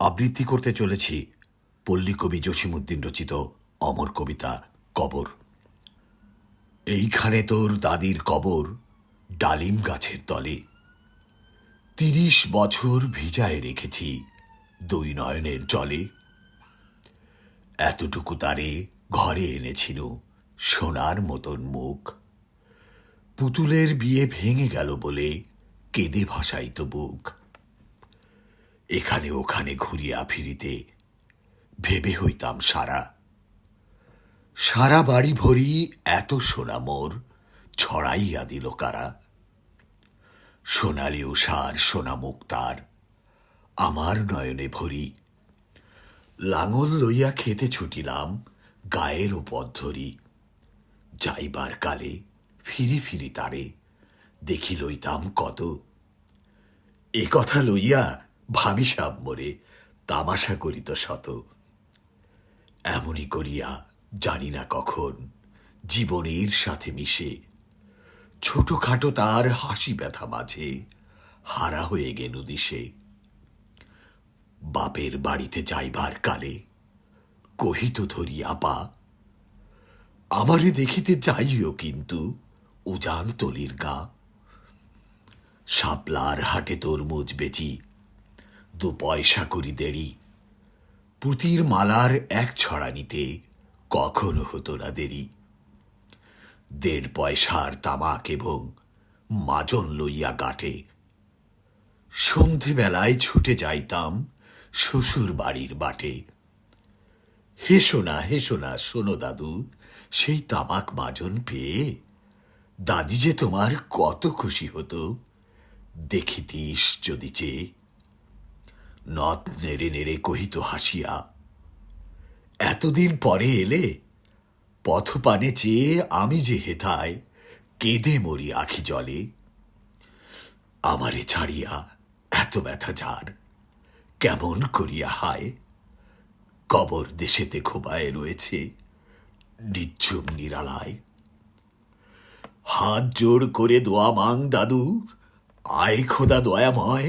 আবৃত্তি করতে চলেছি পল্লীকবি জসিমুদ্দিন রচিত অমর কবিতা কবর। এইখানে তোর দাদির কবর ডালিম গাছের তলে। তিরিশ বছর ভিজায় রেখেছি দুই নয়নের জলে। এতটুকু তারে ঘরে এনেছিল সোনার মতন মুখ। পুতুলের বিয়ে ভেঙে গেল বলে কেঁদে ভাসাইত বুক। এখানে ওখানে ঘুরিয়া ফিরিতে ভেবে হইতাম সারা। সারা বাড়ি ভরি এত সোনা মোর ছড়াইয়া দিল কারা। সোনালি উষার সোনা মুক্তার আমার নয়নে ভরি। লাঙল লইয়া খেতে ছুটিলাম গায়ের উপর ধরি। যাইবার কালে ফিরি ফিরি তারে, দেখি লইতাম কত। এ কথা লইয়া ভাবি সাব মোরে তামাশা করিত শত। এমনই করিয়া জানি না কখন জীবনের সাথে মিশে। ছোটখাটো তার হাসি ব্যথা মাঝে হারা হয়ে গেল দিশে। বাপের বাড়িতে যাইবার কালে কহিত ধরিয়া পা আমারে দেখিতে যাইও কিন্তু উজান তলির গা। শাপলার হাটে তরমুজ বেচি দু পয়সা করি দেরি। পুতির মালার এক ছড়া নিতে কখনো হতো না দেরি। দেড় পয়সার তামাক এবং মাজন লইয়া গাটে। সন্ধেবেলায় ছুটে যাইতাম শ্বশুর বাড়ির বাটে। হেসো না হেসো না, শোনো দাদু, সেই তামাক মাজন পেয়ে দাদি যে তোমার কত খুশি হতো, দেখিতিস যদি চেয়ে। নথ নেড়ে নেড়ে কহিত হাসিয়া, এতদিন পরে এলে পথপানে চেয়ে আমি যে হেথায় কেঁদে মরি আখি জলে। আমারে ছাড়িয়া এত ব্যথা যার, কেমন করিয়া হায়? কবর দেশেতে খোবায় রয়েছে নিচ্ছুম নিরালায়। হাত জোড় করে দোয়া মাং দাদু, আয় খোদা দয়াময়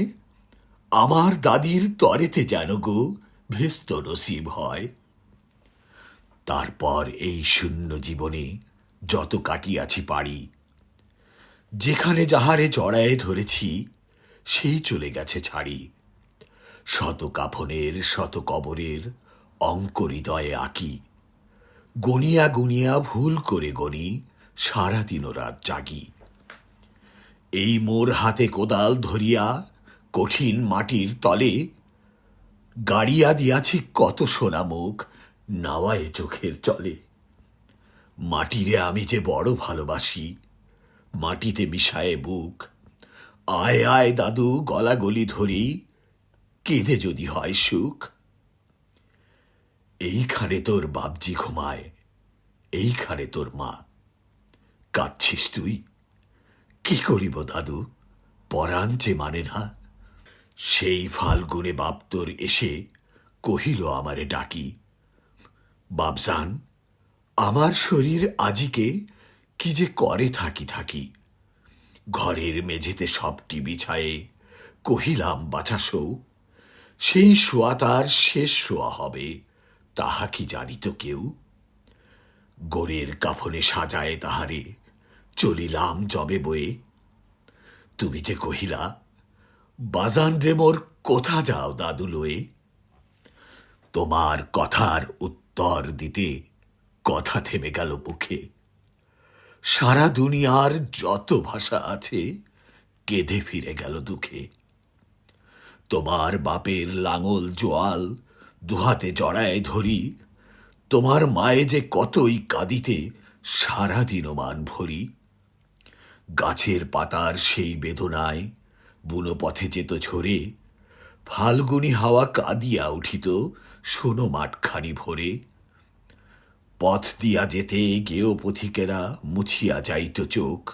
আমার দাদির তরেতে যেন গো ভেস্ত নসিব হয়। তারপর এই শূন্য জীবনে যত কাটিয়াছি পারি, যেখানে যাহারে জড়ায়ে ধরেছি, সেই চলে গেছে ছাড়ি। শত কাফনের, শত কবরের অঙ্ক হৃদয়ে আঁকি গনিয়া গুনিয়া ভুল করে গনি সারাদিন রাত জাগি। এই মোর হাতে কোদাল ধরিয়া কঠিন মাটির তলে। গাড়িয়া দিয়াছে কত সোনা মুখ নাওয়ায় চোখের চলে। মাটিরে আমি যে বড় ভালোবাসি, মাটিতে মিশায়ে বুক। আয় আয় দাদু গলা গলি ধরি, কেঁদে যদি হয় সুখ। এইখানে তোর বাপজি ঘুমায়, এইখানে তোর মা। কাঁদছিস তুই? কি করিব দাদু? পরাণ যে মানে না। সেই ফাল্গুনে বাপ তোর এসে কহিল আমারে ডাকি, বাপজান, আমার শরীর আজিকে কি যে করে থাকি থাকি। ঘরের মেঝেতে সবটি বিছায়ে কহিলাম, বাছাসৌ, সেই শোয়া তার শেষ শোয়া হবে, তাহা কি জানিত কেউ? গোরের কাফনে সাজায় তাহারে চলিলাম জবে বয়ে। তুমি যে কহিলা বাজান রে মোর কোথা যাও দাদু লয়ে তোমার কথার উত্তর দিতে কথা থেমে গেল মুখে। সারা দুনিয়ার যত ভাষা আছে কেঁদে ফিরে গেল দুঃখে। তোমার বাপের লাঙল জোয়াল দুহাতে জড়ায় ধরি, তোমার মায়ে যে কতই কাঁদিতে সারাদিন মান ভরি। গাছের পাতার সেই বেদনায় বুনো পথে যেত ঝরে, ফাল্গুনি হাওয়া কাঁদিয়া উঠিত শোনো মাঠখানি ভরে। পথ দিয়া যেতে গেও পথিকেরা, মুছিয়া যাইত চোখ।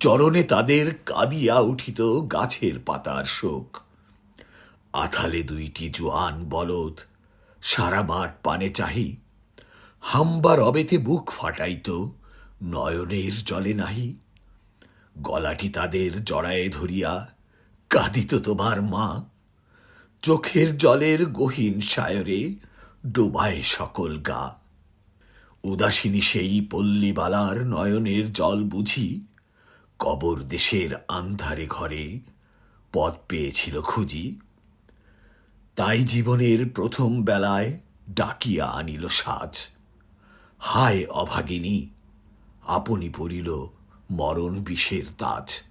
চরণে তাদের কাঁদিয়া উঠিত গাছের পাতার শোক। আথালে দুইটি জোয়ান বলদ, সারা মাঠ পানে চাহি। হাম্বার অবেতে বুক ফাটাইত, নয়নের জলে নাহি। গলাটি তাদের জড়ায়ে ধরিয়া কাঁদিত তোমার মা। চোখের জলের গহীন সায়রে ডোবায় সকল গা। উদাসীনী সেই পল্লীবালার নয়নের জল বুঝি কবর দেশের আন্ধারে ঘরে পথ পেয়েছিল খুঁজি। তাই জীবনের প্রথম বেলায় ডাকিয়া আনিল সাজ। হায় অভাগিনী, আপনি পড়িল মরণ বিষের তাজ।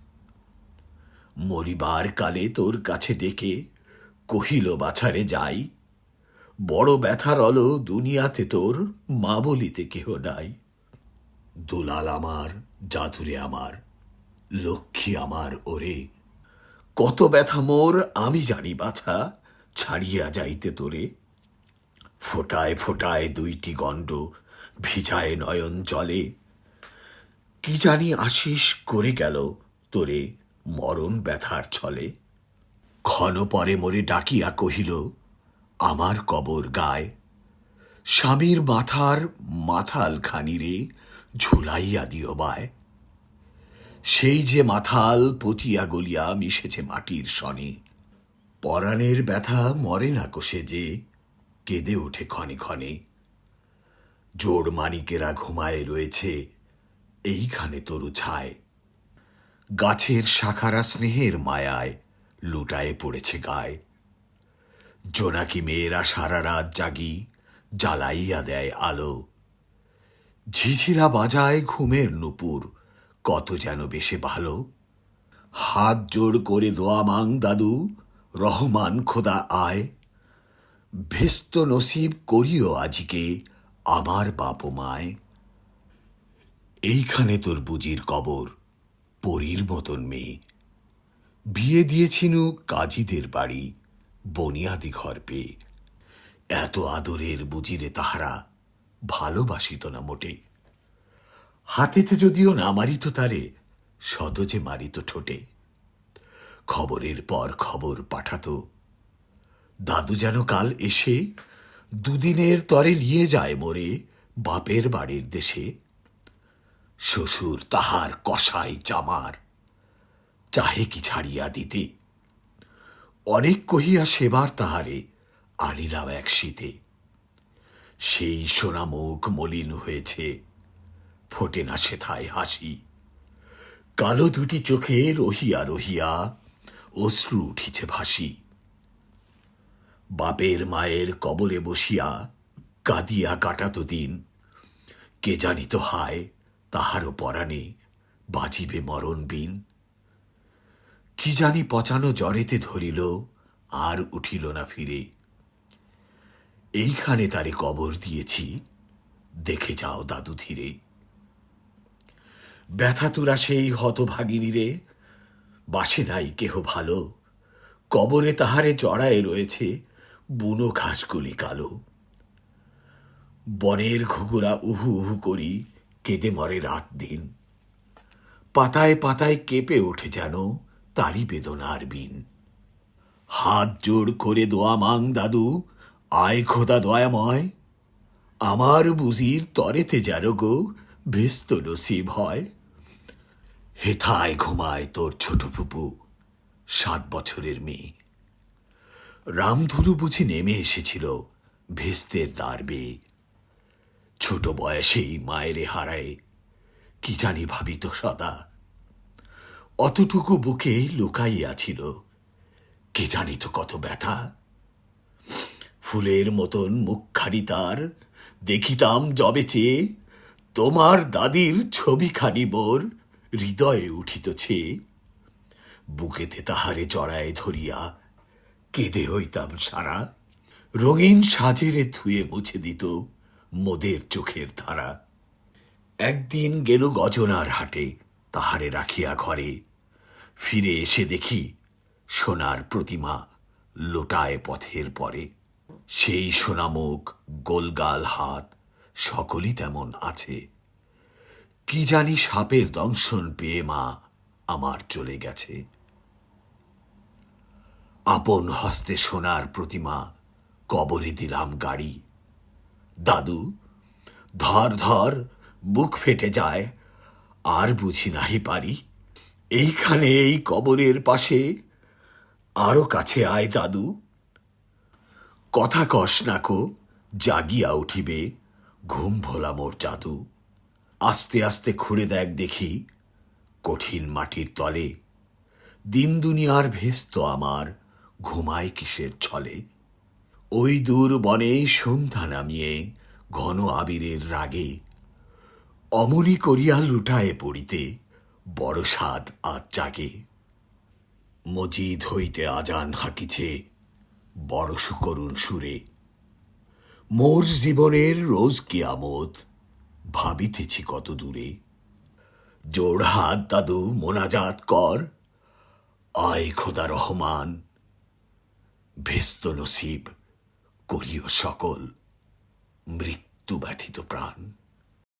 মরিবার কালে তোর কাছে ডেকে কহিল, বাছারে যাই। বড় ব্যথার অল দুনিয়াতে তোর মা বলিতে কেহ নাই। দুলাল আমার, জাদুরে আমার, লক্ষ্মী আমার ওরে। কত ব্যথা মোর আমি জানি, বাছা, ছাড়িয়া যাইতে তোরে। ফোটায় ফোটায় দুইটি গণ্ড ভিজায় নয়ন জলে কি জানি আশিস করে গেল তোরে। মরণ ব্যথার ছলে। ক্ষণ পরে মরে ডাকিয়া কহিল, আমার কবর গায়। স্বামীর মাথার মাথাল খানিরে ঝুলাইয়া দিও বায়। সেই যে মাথাল পতিয়া গলিয়া মিশেছে মাটির সনে। পরাণের ব্যথা মরে না কোষে যে, কেঁদে ওঠে ক্ষণে ক্ষণে। জোড় মানিকেরা ঘুমায় রয়েছে, এইখানে তরু ছায়। গাছের শাখারা স্নেহের মায়ায় লুটায়ে পড়েছে গায়ে। জোনাকি মেয়েরা সারা রাত জাগি, জ্বালাইয়া দেয় আলো। ঝিঝিরা বাজায় ঘুমের নুপুর, কত যেন বেশে ভালো। হাত জোড় করে দোয়া মাং দাদু, রহমান খোদা আয়। ভেস্ত নসিব করিও আজিকে আমার বাপ মায় এইখানে তোর বুজির কবর। পরীর মতন মেয়ে। বিয়ে দিয়েছিনু কাজীদের বাড়ি, বনিয়াদি ঘর পেয়ে। এত আদরের বুঝিরে তাহারা ভালোবাসিত না মোটে হাতেতে যদিও না মারিত তারে, সদজে মারিত ঠোঁটে। খবরের পর খবর পাঠাতো, দাদু যেন কাল এসে দুদিনের তরে নিয়ে যায় মোরে বাপের বাড়ির দেশে। শ্বশুর তাহার কষাই জামার। চাহে কি ছাড়িয়া দিতে? অনেক কহিয়া সেবার তাহারে আনিলাম এক শীতে। সেই সোনা মুখ মলিন হয়েছে, ফোটে না সেথায় হাসি। কালো দুটি চোখে রহিয়া রহিয়া অশ্রু উঠিছে ভাসি। বাপের মায়ের কবরে বসিয়া কাঁদিয়া কাটাত দিন, কে জানিত হায় তাহারও পরাণে বাজিবে মরণ বিন কি জানি পচানো জ্বরেতে ধরিল, আর উঠিল না ফিরে। এইখানে তারে কবর দিয়েছি, দেখে যাও দাদু ধীরে। ব্যথা তুরা সেই হতভাগিনীরে বাসে নাই কেহ ভালো। কবরে তাহারে জড়ায় রয়েছে বুনো ঘাসগুলি কালো। বনের ঘুঘুরা উহু উহু করি কেঁদে মরে রাত দিন। পাতায় পাতায় কেঁপে ওঠে যেন তারই বেদনার বিন। হাত জোড় করে দোয়া মাং দাদু, আয় খোদা দয়াময়। আমার বুঝির তরেতে যেন গো ভেস্ত নসিব হয়। হেথায় ঘুমায় তোর ছোট ফুপু, সাত বছরের মেয়ে। রামধুরু বুঝি নেমে এসেছিল ভেস্তের দ্বার বেয়ে। ছোট বয়সেই মায়েরে হারায়। কি জানি ভাবিত সদা। অতটুকু বুকে লুকাইয়াছিল কে জানি তো কত ব্যথা। ফুলের মতন মুখখানি তার। দেখিতাম জবে চেয়ে তোমার দাদির ছবিখানি মোর হৃদয়ে উঠিতছে। বুকেতে তাহারে জড়ায় ধরিয়া কেঁদে হইতাম সারা। রঙিন সাজেরে ধুয়ে মুছে দিত। মোদের চোখের ধারা। একদিন গেল গজনার হাটে, তাহারে রাখিয়া ঘরে। ফিরে এসে দেখি সোনার প্রতিমা লোটায় পথের পরে। সেই সোনামুখ, গোলগাল হাত, সকলই তেমন আছে। কি জানি সাপের দংশন পেয়ে মা আমার চলে গেছে। আপন হস্তে সোনার প্রতিমা কবরে দিলাম গাড়ি। দাদু, ধর ধর বুক ফেটে যায়, আর বুঝি নাহি পারি। এইখানে এই কবরের পাশে আরও কাছে আয় দাদু। কথা কস নাকো জাগিয়া উঠিবে, ঘুম ভোলা মোর জাদু। আস্তে আস্তে খুঁড়ে দেখ দেখি, কঠিন মাটির তলে। দিন দুনিয়ার ভেস্ত আমার, ঘুমায় কিসের ছলে। ওই দূর বনে সন্ধ্যা নামিয়ে ঘন আবিরের রাগে অমনি করিয়া লুটায়ে পড়িতে বড় স্বাদ আজ জাগে। মজিদ হইতে আজান হাকিছে বড় সুকরুণ সুরে। মোর জীবনের রোজ কিয়ামত ভাবিতেছি কত দূরে। জোড় হাত দাদু মোনাজাত কর, আয় খোদা রহমান, ভেস্ত নসিব। করিও সকল মৃত্যু ব্যথিত প্রাণ।